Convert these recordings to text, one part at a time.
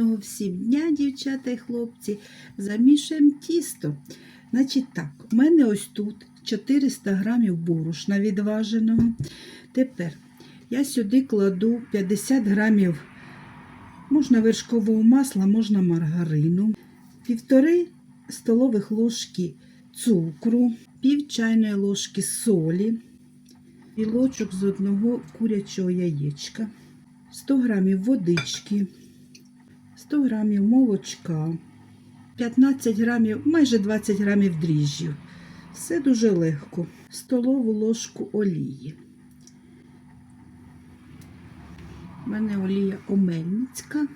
Гарного всім дня, дівчата і хлопці. Замішуємо тісто. Значить так, у мене ось тут 400 грамів борошна відваженого. Тепер я сюди кладу 50 грамів, можна вершкового масла, можна маргарину, півтори столових ложки цукру, пів чайної ложки солі, білочок з одного курячого яєчка, 100 грамів водички, 100 грамів молочка, 15 грамів, майже 20 грамів дріжджів. Все дуже легко. Столову ложку олії. У мене олія омельницька,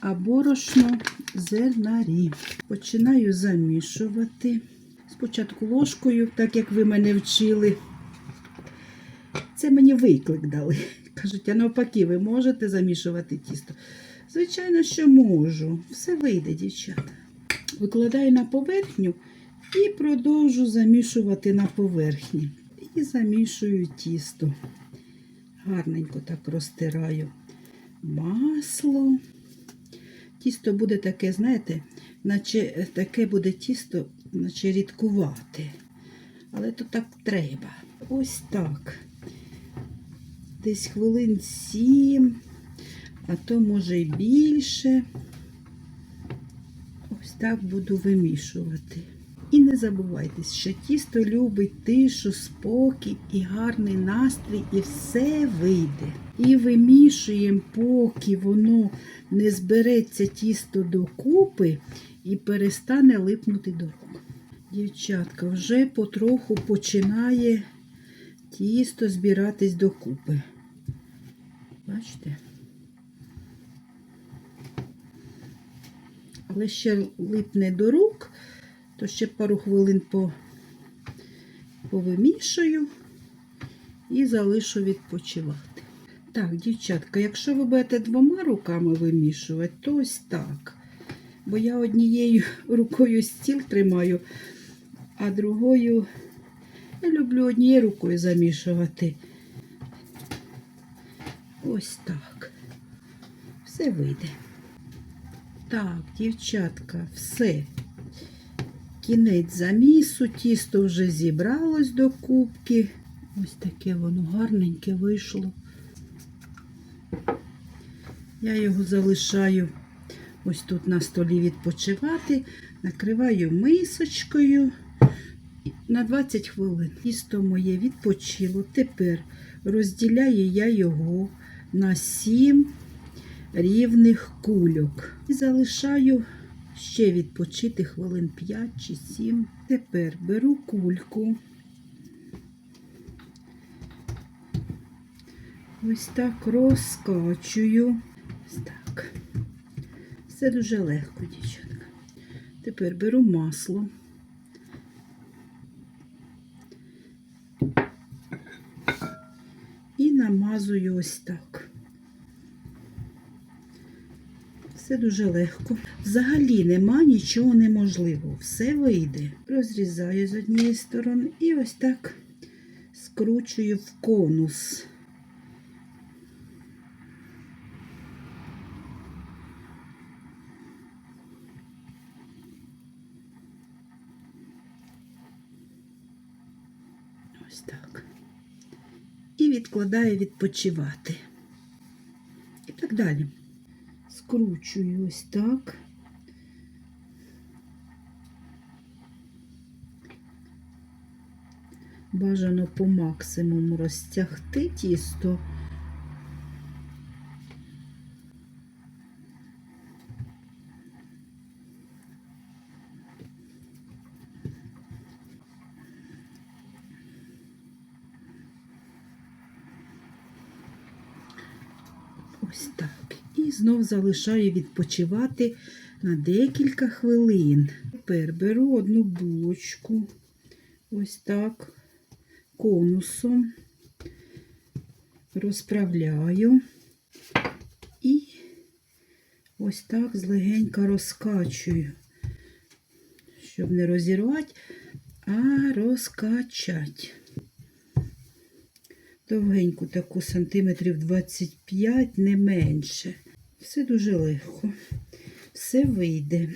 а борошно зернарі. Починаю замішувати. Спочатку ложкою, так як ви мене вчили. Це мені виклик дали. Кажуть, а навпаки, ви можете замішувати тісто. Звичайно, що можу. Все вийде, дівчата. Викладаю на поверхню і продовжу замішувати на поверхні. І замішую тісто. Гарненько так розтираю масло. Тісто буде таке, знаєте, наче таке буде тісто, наче рідкувати. Але то так треба. Ось так. Десь хвилин сім, а то може й більше. Ось так буду вимішувати. І не забувайте, що тісто любить тишу, спокій і гарний настрій, і все вийде. І вимішуємо, поки воно не збереться тісто докупи і перестане липнути до рук. Дівчатка, вже потроху починає тісто збиратись докупи. Бачите? Але ще липне до рук, то ще пару хвилин по, повимішую і залишу відпочивати. Так, дівчатка, якщо ви будете двома руками вимішувати, то ось так. Бо я однією рукою стіл тримаю, а другою я люблю однією рукою замішувати. Ось так. Все вийде. Так, дівчатка, все. Кінець замісу, тісто вже зібралось до кубки. Ось таке воно гарненьке вийшло. Я його залишаю ось тут на столі відпочивати, накриваю мисочкою на 20 хвилин. Тісто моє відпочило. Тепер розділяю я його на 7 рівних кульок. І залишаю ще відпочити хвилин 5 чи 7. Тепер беру кульку. Ось так розкачую. Ось так. Все дуже легко, дівчатка. Тепер беру масло. І намазую ось так. Все дуже легко. Взагалі нема нічого неможливого. Все вийде. Розрізаю з однієї сторони і ось так скручую в конус. Ось так. І відкладаю відпочивати. І так далі. Скручую ось так. Бажано по максимуму розтягти тісто. Ось так. І знов залишаю відпочивати на декілька хвилин. Тепер беру одну булочку, ось так, конусом, розправляю і ось так злегенька розкачую, щоб не розірвати, а розкачати. Довгеньку таку сантиметрів 25, не менше. Все дуже легко. все вийде.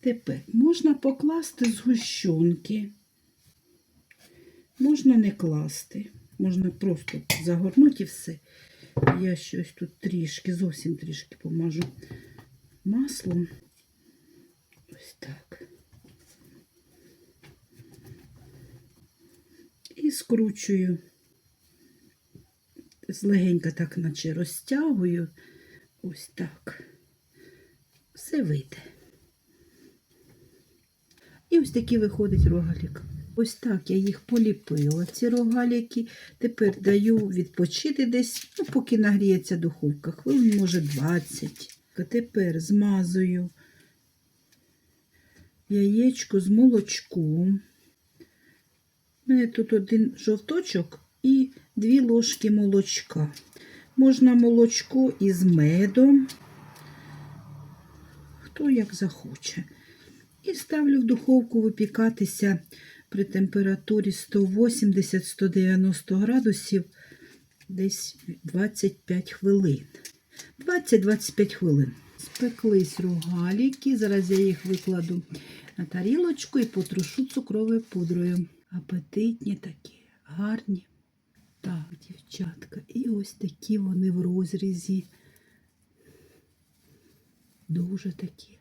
Тепер можна покласти згущенки, можна не класти, можна просто загорнути і все. Я щось тут трішки, зовсім трішки помажу маслом. Ось так. І скручую. Злегенько так, наче розтягую. Ось так. Все вийде. І ось такий виходить рогалік. Ось так я їх поліпила, ці рогаліки. Тепер даю відпочити десь, ну, поки нагріється духовка. Хвилин, може, 20. А тепер змазую яєчко з молочком. У мене тут один жовточок і дві ложки молочка. Можна молочко із медом, хто як захоче. І ставлю в духовку випікатися при температурі 180-190 градусів десь 25 хвилин. 20-25 хвилин. Спеклись рогаліки. Зараз я їх викладу на тарілочку і потрушу цукровою пудрою. Апетитні такі, гарні. Так, дівчатка, і ось такі вони в розрізі. Дуже такі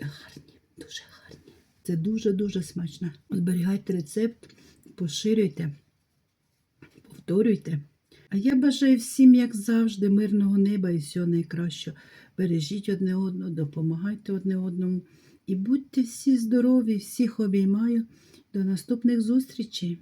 гарні, дуже гарні. Це дуже-дуже смачно. Зберігайте рецепт, поширюйте, повторюйте. А я бажаю всім, як завжди, мирного неба і всього найкращого. Бережіть одне одного, допомагайте одне одному. І будьте всі здорові, всіх обіймаю. До наступних зустрічей!